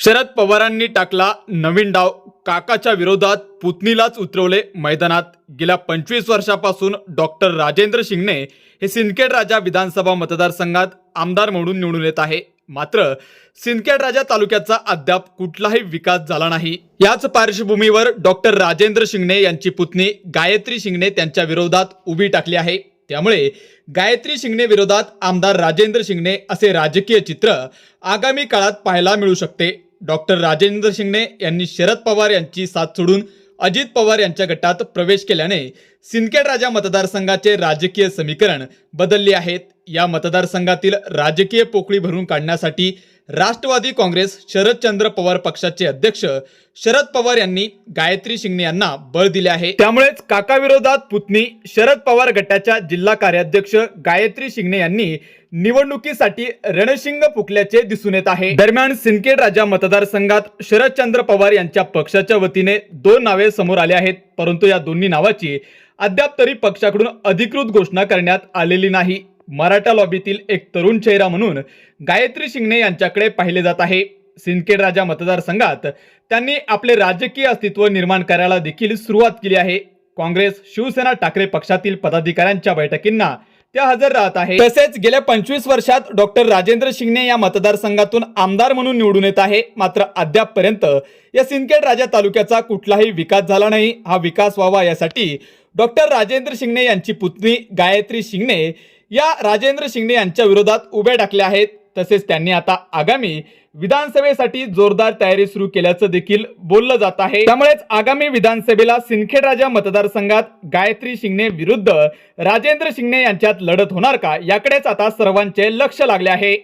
शरद पवारांनी टाकला नवीन डाव. काकाच्या विरोधात पुतणीलाच उतरवले मैदानात. गेल्या पंचवीस वर्षापासून डॉक्टर राजेंद्र शिंगणे हे सिंदखेड राजा विधानसभा मतदारसंघात आमदार म्हणून निवडून येत आहे. मात्र सिंदखेड राजा तालुक्याचा अद्याप कुठलाही विकास झाला नाही. याच पार्श्वभूमीवर डॉक्टर राजेंद्र शिंगणे यांची पुतणी गायत्री शिंगणे त्यांच्या विरोधात उभी टाकली आहे. त्यामुळे गायत्री शिंगणे विरोधात आमदार राजेंद्र शिंगणे असे राजकीय चित्र आगामी काळात पाहायला मिळू शकते. डॉक्टर राजेंद्र शिंगणे यांनी शरद पवार यांची साथ सोडून अजित पवार यांच्या गटात प्रवेश केल्याने सिंदखेड राजा मतदारसंघाचे राजकीय समीकरण बदलले आहेत. या मतदारसंघातील राजकीय पोकळी भरून काढण्यासाठी राष्ट्रवादी काँग्रेस शरदचंद्र पवार पक्षाचे अध्यक्ष शरद पवार यांनी गायत्री शिंगणे यांना बळ दिले आहे. त्यामुळेच काकाविरोधात पुतणी शरद पवार गटाच्या जिल्हा कार्याध्यक्ष गायत्री शिंगणे यांनी निवडणुकीसाठी रणशिंग फुकल्याचे दिसून येत आहे. दरम्यान सिंदखेड राजा मतदारसंघात शरदचंद्र पवार यांच्या पक्षाच्या वतीने दोन नावे समोर आले आहेत. परंतु या दोन्ही नावाची अद्याप तरी पक्षाकडून अधिकृत घोषणा करण्यात आलेली नाही. मराठा लॉबीतील एक तरुण चेहरा म्हणून गायत्री शिंगणे यांच्याकडे पाहिले जात आहे. सिंदखेड राजा मतदारसंघात त्यांनी आपले राजकीय अस्तित्व निर्माण करायला देखील सुरुवात केली आहे. काँग्रेस शिवसेना ठाकरे पक्षातील पदाधिकाऱ्यांच्या बैठकींना त्या हजर राहत आहे. तसेच गेल्या पंचवीस वर्षात डॉक्टर राजेंद्र शिंगणे या मतदारसंघातून आमदार म्हणून निवडून येत आहे. मात्र अद्यापपर्यंत या सिंदखेड राजा तालुक्याचा कुठलाही विकास झाला नाही. हा विकास व्हावा यासाठी डॉक्टर राजेंद्र शिंगणे यांची पुतणी गायत्री शिंगणे या राजेंद्र शिंगणे यांच्या विरोधात उभ्या टाकल्या आहेत. तसेच त्यांनी आता आगामी विधानसभेसाठी जोरदार तयारी सुरू केल्याचं देखील बोललं जात आहे. त्यामुळेच आगामी विधानसभेला सिंदखेड राजा मतदारसंघात गायत्री शिंगणे विरुद्ध राजेंद्र शिंगणे यांच्यात लढत होणार का? याकडेच आता सर्वांचे लक्ष लागले आहे.